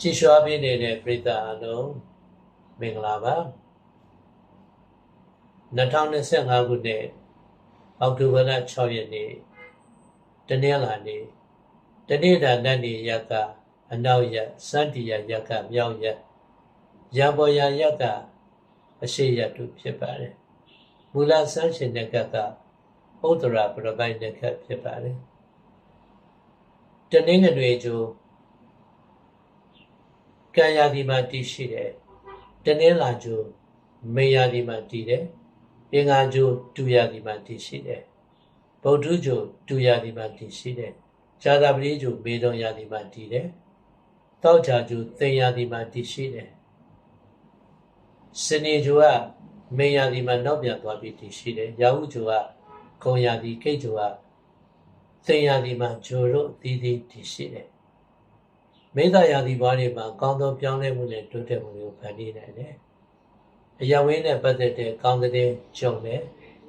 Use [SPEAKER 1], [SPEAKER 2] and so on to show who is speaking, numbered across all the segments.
[SPEAKER 1] ကြည်ရွှာပေးနေတဲ့ပရိသတ်အလုံးမင်္ဂလာပါ2025ခုနှစ်အောက်တိုဘာလ6ရက်နေ့တနင်္လာနေ့တနေ့တာနတ်နေရက်ကအနောက်ရက်စန္တီယရက်ကမြောက်ရက်ရံပေါ်ရရက်ကအရှိရက်တို့ဖြစ်ပါတယ်မူလဆန်းရှင်တဲ့ကကဥဒ္ဒရာပရပိုက်တဲ့ကဖြစ်ပါတယ်တနင်္ဂနွေကျိုး ကံရာဒီမှာတည်ရှိတယ်တနင်္လာကျိုးမေရာဒီမှာတည်တယ်အင်္ဂါကျိုးတူရာဒီမှာတည်ရှိတယ်ဗုဒ္ဓကျိုးတူရာဒီမှာတည်ရှိတယ်ဇာတာပတိကျိုးမေတုံရာဒီမှာတည်တယ်တောက်ချာကျိုးသင်ရာဒီမှာတည်ရှိတယ်စနေကျိုးကမေရာဒီမှာနောက်ပြန်သွားပြီးတည်ရှိတယ်ရာဟုကျိုးကခုံရာဒီကိတ်ကျိုးကသင်ရာဒီမှာဂျိုတို့အသီးသီးတည်ရှိတယ် မိသားရာသီဘွားတွေမှာကောင်းသောပြောင်းလဲမှုနဲ့တိုးတက်မှုတွေကိုဖန်တီးနိုင်တယ်။အယဝင်းနဲ့ပတ်သက်တဲ့ကောင်းတဲ့ကြုံတယ်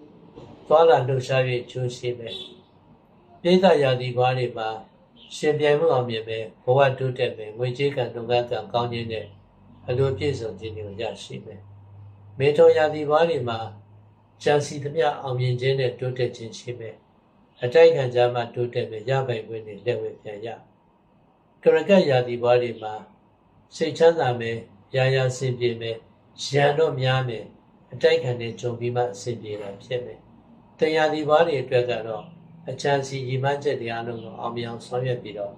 [SPEAKER 1] ။သွားလာလှုပ်ရှား၍ကျိုးရှိမယ်။မိသားရာသီဘွားတွေမှာရှင်ပြိုင်မှုအောင်မြင်မယ်ဘဝတိုးတက်မယ်ငွေကြေးကံတုံကံကံကောင်းခြင်းနဲ့အလိုပြည့်စုံခြင်းတွေကိုရရှိမယ်။မေထောရာသီဘွားတွေမှာဂျန်စီသမျှအောင်မြင်ခြင်းနဲ့တိုးတက်ခြင်းရှိမယ်။အတိုက်ခံကြမှာတိုးတက်မယ်ရပိုင်ခွင့်တွေလက်ဝဲပြန်ရ။ ကရကတ်ရာသီဘွားတွေမှာစိတ်ချမ်းသာမယ်ရာရာဆင်ပြေမယ်ရန်တော့များမယ်အတိုက်ခံနဲ့ကြုံပြီးမှအဆင်ပြေတာဖြစ်မယ်တရားဒီဘွားတွေအတွက်ကတော့အချမ်းစီရည်မှန်းချက်တရားလုံးကိုအောင်မြင်အောင်ဆောင်ရွက်ပြီးတော့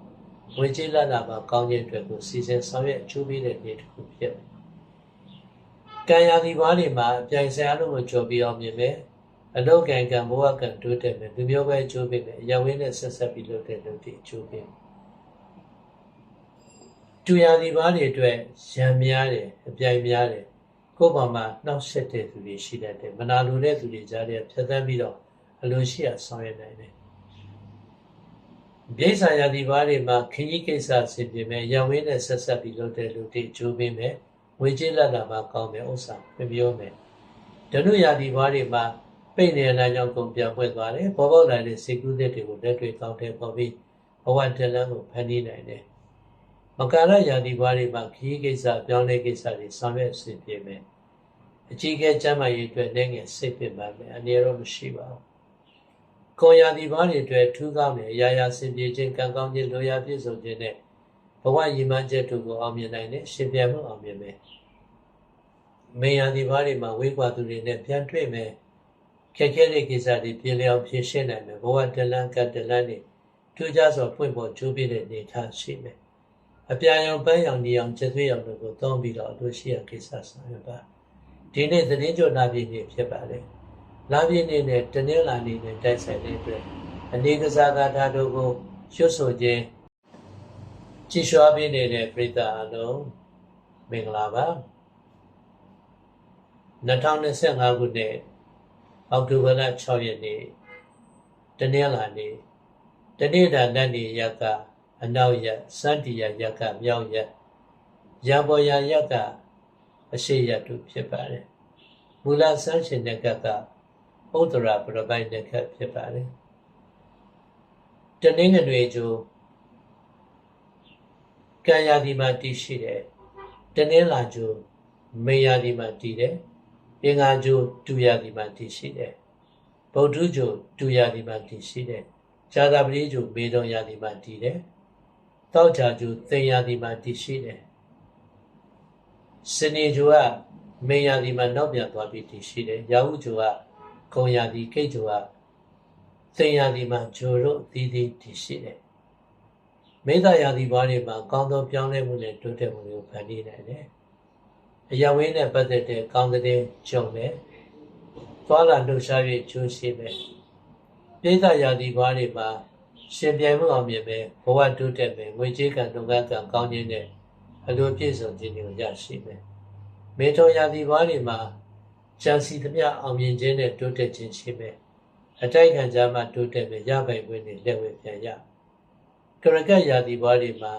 [SPEAKER 1] ဝေကြီးလက်လာမှာကောင်းခြင်းအတွက်ကိုစီစဉ်ဆောင်ရွက်အကျိုးပေးတဲ့နေ့တစ်ခုဖြစ်မယ်ကံရာဒီဘွားတွေမှာအပြိုင်ဆိုင်အလုံးကိုကြော်ပြီးအောင်မြင်မယ်အလုတ်ကံကံဘဝကံတိုးတက်မယ်လူမျိုးပဲအကျိုးပေးမယ်အရဝင်းနဲ့ဆက်ဆက်ပြီးလုပ်တဲ့လုပ်တွေအကျိုးပေးမယ် တူရသည်ဘာတွေအတွက်ရံများတယ်အပြိုင်များတယ်ကိုယ့်ဘာမှာနှောက်ဆက်တဲ့သူတွေရှိတတ်တယ်မနာလိုတဲ့သူတွေကြားထဲဖြတ်သန်းပြီးတော့အလိုရှိရဆောင်ရွက်နိုင်တယ်ပြည်ဆိုင်ရာဒီဘာတွေမှာခကြီးကိစ္စဆင်ပြေမယ်ရံဝင်းနဲ့ဆက်ဆက်ပြီးလုပ်တဲ့လူတွေကြိုးပေးမယ်ဝေကြီးလက်လာမှာကောင်းမယ်ဥစ္စာမပြောမယ်ဒနုရာဒီဘာတွေမှာပိတ်နေတဲ့ကြောင့်ကုန်ပြန်ပွက်သွားတယ်ပေါ်ပေါက်လာတဲ့စေကုသစ်တွေကိုလက်တွေကောင်းတဲ့ပေါ်ပြီးဘဝတလန်းကိုဖန်တီးနိုင်တယ် မကာရယာတိဘွားတွေမှာခရီးကိစ္စပြောင်းလဲကိစ္စတွေဆောင်ရွက်ဆင်ပြေမယ်အကြီးကဲကျမ်းမာရေးအတွက်လည်းငယ်စိတ်ပင်ပါမယ်အနေရောမရှိပါဘူးကွန်ယာတိဘွားတွေအတွက်ထူးကောင်းတဲ့အရာရာဆင်ပြေခြင်းကံကောင်းခြင်းလိုရာပြည့်စုံခြင်းနဲ့ဘဝရည်မှန်းချက်တို့ကိုအောင်မြင်နိုင်တဲ့ရှင်ပြန်မှုအောင်မြင်မယ်မေယာတိဘွားတွေမှာဝိကွာသူတွေနဲ့ပြန်တွေ့မယ်ခက်ခဲတဲ့ကိစ္စတွေပြင်လျောင်ဖြေရှင်းနိုင်မယ်ဘဝတလန်းကတလန်းတွေထူးခြားစွာဖွင့်ပေါ်ကျိုးပြတဲ့နေထားရှိမယ် အပြာရောင်ပန်းရောင်နေရောင်ကျသွေးရောင်တို့ကိုသုံးပြီးတော့အလိုရှိရကိစ္စဆောင်ရွက်ပါဒီနေ့သတင်းကြိုလာပြည့်နေ့ဖြစ်ပါလေလာပြည့်နေ့နဲ့တနင်္လာနေ့နဲ့တိုက်ဆိုင်တဲ့အတွက်အနေကစားကားဓာတ်တို့ကိုရွှတ်ဆိုခြင်းကြည်ရွှာပေးနေတဲ့ပရိသတ်အလုံးမင်္ဂလာပါ2025ခုနှစ်အောက်တိုဘာလ6ရက်နေ့တနင်္လာနေ့တနေ့တာနတ်နေရက်က အနောက်ရက်စန္တီယရက်ကမြောက်ရက်ရံပေါ်ရရက်ကအရှိရက်တို့ဖြစ်ပါတယ်မူလဆန်းရှင်တဲ့ကကဥဒ္ဒရာပရပိုက်တဲ့ကဖြစ်ပါတယ်တနင်္ဂနွေကျိုးကံရာဒီမှာတည်ရှိတယ်တနင်္လာကျိုးမေရာဒီမှာတည်တယ်အင်္ဂါကျိုးတူရာဒီမှာတည်ရှိတယ်ဗုဒ္ဓကျိုးတူရာဒီမှာတည်ရှိတယ်ဇာတာပတိကျိုးမေတုံရာဒီမှာတည်တယ် တောက်ချာကျူသင်္ယာဒီမှာတည်ရှိတယ်စနေကျူကမေယာဒီမှာနောက်ပြန်သွားပြီးတည်ရှိတယ်ရာဟုကျူကခုံယာဒီကိတ်ကျူကသင်္ယာဒီမှာဂျိုတို့အသီးသီးတည်ရှိတယ်မေတ္တာယာဒီဘွားတွေမှာကောင်းသောပြောင်းလဲမှုနဲ့တိုးတက်မှုတွေကိုဖန်တီးနိုင်တယ်အယဝင်းနဲ့ပတ်သက်တဲ့ကောင်းတဲ့ကြုံတယ်သွားလာလှုပ်ရှား၍ကျိုးရှိမယ်ပြည်သာယာဒီဘွားတွေမှာ ရှင်ပြိုင်မှုအောင်မြင်မယ်ဘဝတိုးတက်မယ်ငွေကြေးကံတုံကံကံကောင်းခြင်းနဲ့အလိုပြည့်စုံခြင်းတွေကိုရရှိမယ်မေထောရာသီဘွားတွေမှာဂျန်စီသမျှအောင်မြင်ခြင်းနဲ့တိုးတက်ခြင်းရှိမယ်အတိုက်ခံကြမှာတိုးတက်မယ်ရပိုင်ခွင့်တွေလက်ဝဲပြန်ရကရကတ်ရာသီဘွားတွေမှာ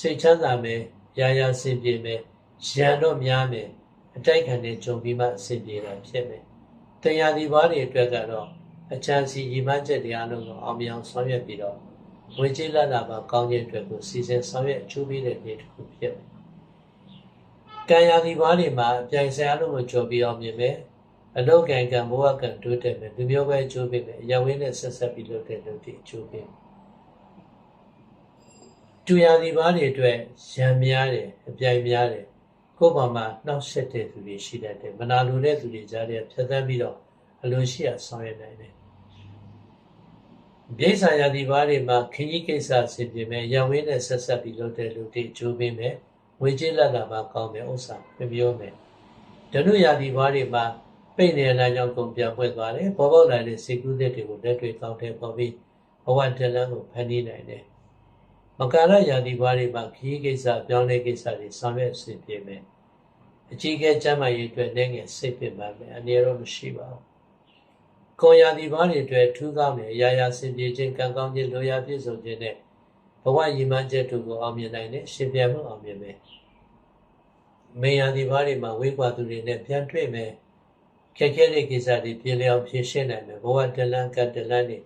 [SPEAKER 1] စိတ်ချမ်းသာမယ်ရာရာဆင်ပြေမယ်ရန်တော့များမယ်အတိုက်ခံနဲ့ကြုံပြီးမှအဆင်ပြေတာဖြစ်မယ်တရားဒီဘွားတွေအတွက်ကတော့ အချမ်းစီရည်မှန်းချက်တရားလုံးကိုအောင်မြင်အောင်ဆောင်ရွက်ပြီးတော့ဝငွေကြေးလက်လာမှာကောင်းခြင်းအတွက်ကိုစီစဉ်ဆောင်ရွက်အကျိုးပေးတဲ့နေ့တစ်ခုဖြစ်မယ်။ကံရာသီပွားတွေမှာအပြိုင်ဆိုင်အလုံးကိုကြော်ပြီးအောင်မြင်မယ်။အလုတ်ကံကံဘဝကံတိုးတက်မယ်။လူမျိုးပဲအကျိုးပေးမယ်။အရဝင်းနဲ့ဆက်ဆက်ပြီးလုပ်တဲ့လူတွေအကျိုးပေးမယ်။တူရာသီပွားတွေအတွက်ရံများတယ်အပြိုင်များတယ်။ကိုယ့်ဘာမှာနှောက်ဆက်တဲ့သူတွေရှိတတ်တယ်။မနာလိုတဲ့သူတွေကြားထဲဖြတ်သန်းပြီးတော့အလိုရှိရဆောင်ရွက်နိုင်တယ် မြိတ်ဆာယာဒီဘာတွေမှာခကြီးကိစ္စဆင်ပြေမယ်ရဝင်းနဲ့ဆက်ဆက်ပြီးလုပ်တဲ့လူတွေအကျိုးပေးမယ်ငွေကြေးလက်လာမှာကောင်းမယ်ဥစ္စာမပြောမယ်ဒနုယာဒီဘာတွေမှာပိတ်နေတဲ့လမ်းကြောင်းကိုပြန်ပွက်သွားတယ်ပေါ်ပေါက်လာတဲ့စေကုသစ်တွေကိုလက်တွေကောင်းတဲ့ပေါ်ပြီးဘဝတလန်းကိုဖန်တီးနိုင်တယ်မကာရယာဒီဘာတွေမှာခကြီးကိစ္စပြောင်းလဲကိစ္စတွေဆောင်ရွက်ဆင်ပြေမယ်အကြီးကဲကျမ်းမာရေးအတွက်လည်းငယ်စိတ်ပင်ပါမယ်အနေရောမရှိပါဘူး ကွန်ရာဒီဘာတွေအတွက်ထူးကောင်းတဲ့အရာရာစင်ပြေခြင်းကံကောင်းခြင်းလိုရာပြည့်စုံခြင်းနဲ့ဘဝရည်မှန်းချက်တို့ကိုအောင်မြင်နိုင်တဲ့ရှင်ပြန်မှုအောင်မြင်မယ်။မေယာဒီဘာတွေမှာဝိကွာသူတွေနဲ့ပြန်တွေ့မယ်။ခက်ခဲတဲ့ကိစ္စတွေပြေလည်အောင်ဖြေရှင်းနိုင်မယ်။ဘဝတလန်းကတလန်းတွေ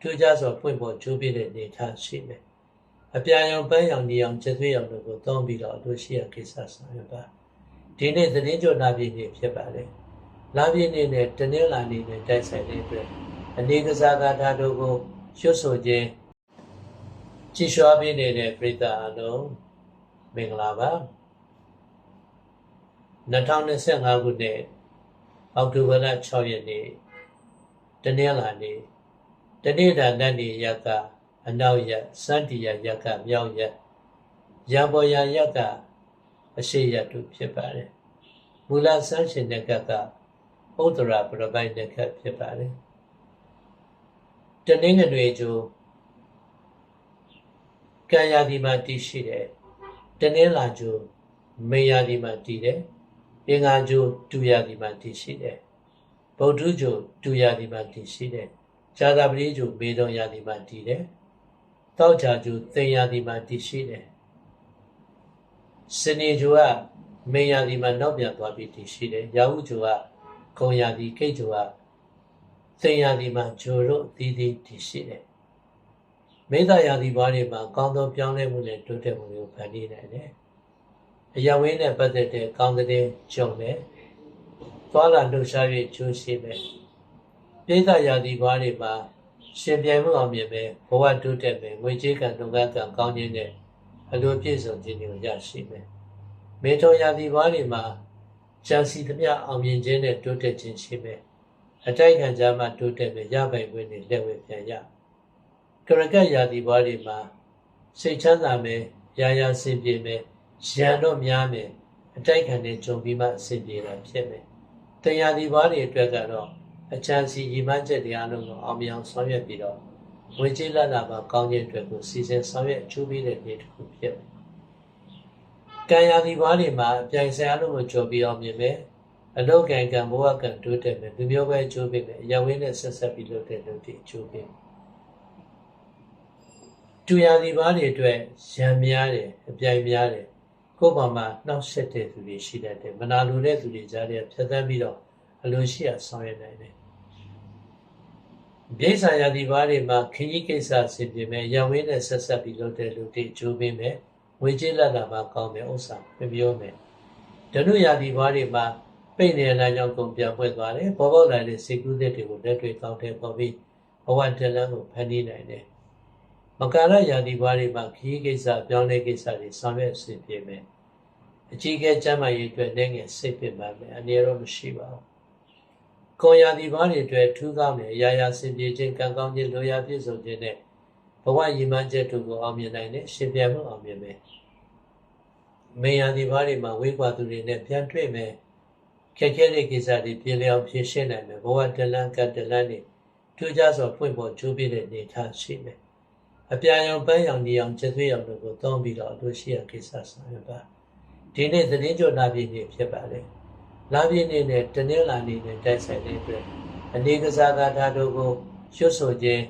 [SPEAKER 1] ထူးခြားစွာပွင့်ပေါ်ကျိုးပြတဲ့နေထားရှိမယ်။အပြာရောင်ပန်းရောင်နေအောင်ချက်သွေးရောင်တို့ကိုသုံးပြီးတော့အလို့ရှိရကိစ္စဆောင်ရွက်ပါ။ဒီနေ့သတင်းကြိုနာပြည့်နေဖြစ်ပါလေ။ လာပြည့်နေ့နဲ့တနင်္လာနေ့နဲ့တိုက်ဆိုင်တဲ့အတွက်အနေကစားကားထားတို့ကိုရွှတ်ဆိုခြင်းကြည်ရွှာပေးနေတဲ့ပရိသတ်အလုံးမင်္ဂလာပါ2025ခုနှစ်အောက်တိုဘာလ6ရက်နေ့တနင်္လာနေ့တနေ့တာနတ်နေရက်ကအနောက်ရက်စန္တီရရက်ကမြောက်ရက်ရံပေါ်ရရက်ကအရှိရက်တို့ဖြစ်ပါတယ်မူလဆန်းရှင်တဲ့ကက ဥဒ္ဒရာပရပိုက်တဲ့ခက်ဖြစ်ပါတယ်တနင်္ဂနွေကျိုးကံရာဒီမှာတည်ရှိတယ်တနင်္လာကျိုးမေရာဒီမှာတည်တယ်အင်္ဂါကျိုးဒူရာဒီမှာတည်ရှိတယ်ဗုဒ္ဓကျိုးဒူရာဒီမှာတည်ရှိတယ်ဇာတာပတိကျိုးမေတုံရာဒီမှာတည်တယ်တောက်ချာကျိုးသင်ရာဒီမှာတည်ရှိတယ်စနေကျိုးကမေရာဒီမှာနောက်ပြန်သွားပြီးတည်ရှိတယ်ရာဟုကျိုးက ဂုံရာဒီကိတ်ကျိုးကစိန်ရာဒီမှာဂျိုတို့အသီးသီးတည်ရှိတယ်မေတ္တာရာဒီဘာတွေမှာကောင်းသောပြောင်းလဲမှုနဲ့တိုးတက်မှုတွေကိုဖန်တီးနိုင်တယ်အရာဝင်းနဲ့ပတ်သက်တဲ့ကောင်းတဲ့ကြုံမယ်သွားလာလှုပ်ရှား၍ကျိုးရှိမယ်ပိဋကရာဒီဘာတွေမှာရှင်ပြိုင်မှုအောင်မြင်မယ်ဘဝတိုးတက်မယ်ငွေကြေးကံလုပ်ငန်းကံကောင်းခြင်းနဲ့အလိုပြည့်စုံခြင်းတွေကိုရရှိမယ်မေထောရာဒီဘာတွေမှာ ကြံစီသမျှအောင်မြင်ခြင်းနဲ့တိုးတက်ခြင်းရှိမယ်အတိုက်ခံကြမှာတိုးတက်မယ်ရပိုင်ခွင့်နဲ့လက်ဝဲပြန်ရကရကတ်ရာဒီဘွားတွေမှာစိတ်ချမ်းသာမယ်ရာရာစင်ပြေမယ်ရန်တော့များမယ်အတိုက်ခံနဲ့ဂျုံပြီးမှအဆင်ပြေတာဖြစ်မယ်တရားဒီဘွားတွေအတွက်ကတော့အချမ်းစီရီမှန်းချက်တရားလုံးကိုအောင်မြင်အောင်ဆောင်ရွက်ပြီးတော့ဝေကြေးလက်လာပါကောင်းခြင်းအတွက်ကိုစီစဉ်ဆောင်ရွက်အကျိုးပေးတဲ့နေ့တစ်ခုဖြစ်မယ် ကံရာသီပွားတွေမှာအပြိုင်ဆိုင်အလုံးကိုကြော်ပြီးအောင်မြင်မယ်အလုတ်ကံကံဘဝကံတိုးတက်မယ်လူမျိုးပဲအကျိုးပေးမယ်အရဝင်းနဲ့ဆက်ဆက်ပြီးလုပ်တဲ့လူတွေအကျိုးပေးမယ်တူရာသီပွားတွေအတွက်ရံများတယ်အပြိုင်များတယ်ကိုယ့်ဘာမှာနှောက်ဆက်တဲ့သူတွေရှိတတ်တယ်မနာလိုတဲ့သူတွေကြားထဲဖြတ်သန်းပြီးတော့အလိုရှိရဆောင်ရွက်နိုင်တယ်မြိတ်ဆာယာဒီဘာတွေမှာခကြီးကိစ္စဆင်ပြေမယ်ရံဝင်းနဲ့ဆက်ဆက်ပြီးလုပ်တဲ့လူတွေအကျိုးပေးမယ် ငွေကြေးလက်လာမှာကောင်းမယ်ဥစ္စာမပြောမယ်ဒနုယာဒီဘွားတွေမှာပိတ်နေတဲ့လမ်းကြောင်းကုန်ပြန်ပွက်သွားတယ်ပေါ်ပေါက်လာတဲ့စေကုသစ်တွေကိုလက်တွေကောင်းတဲ့ပေါ်ပြီးဘဝတလန်းကိုဖန်တီးနိုင်တယ်မကာရယာဒီဘွားတွေမှာခရီးကိစ္စပြောင်းလဲကိစ္စတွေဆောင်ရွက်ဆင်ပြေမယ်အကြီးကဲကျမ်းမာရေးအတွက်လည်းငယ်စိတ်ပင်ပါမယ်အနေရောမရှိပါဘူးကွန်ယာဒီဘွားတွေအတွက်ထူးကောင်းတဲ့အရာရာဆင်ပြေခြင်းကံကောင်းခြင်းလိုရာပြည့်စုံခြင်းနဲ့ ဘဝရည်မှန်းချက်တို့ကိုအောင်မြင်နိုင်တဲ့ရှင်ပြန်မှုအောင်မြင်မယ်။မေယာဒီဘားတွေမှာဝိကွာသူတွေနဲ့ပြန်တွေ့မယ်။ခက်ခဲတဲ့ကိစ္စတွေပြေလည်အောင်ဖြေရှင်းနိုင်မယ်။ဘဝတလန်းကတလန်းတွေထူးခြားစွာဖွင့်ပေါ်ကျိုးပြတဲ့နေထားရှိမယ်။အပြာရောင်ပန်းရောင်နေအောင်ချက်သွေးရောင်တို့ကိုသုံးပြီးတော့အလို့ရှိရကိစ္စဆောင်ရပါ။ဒီနေ့သတင်းကြိုနာပြည့်နေ့ဖြစ်ပါလေ။လာပြည့်နေ့နဲ့တနင်္လာနေ့နဲ့တိုက်ဆိုင်တဲ့အတွက်အနေကစားကားထားတို့ကိုရွှတ်ဆိုခြင်း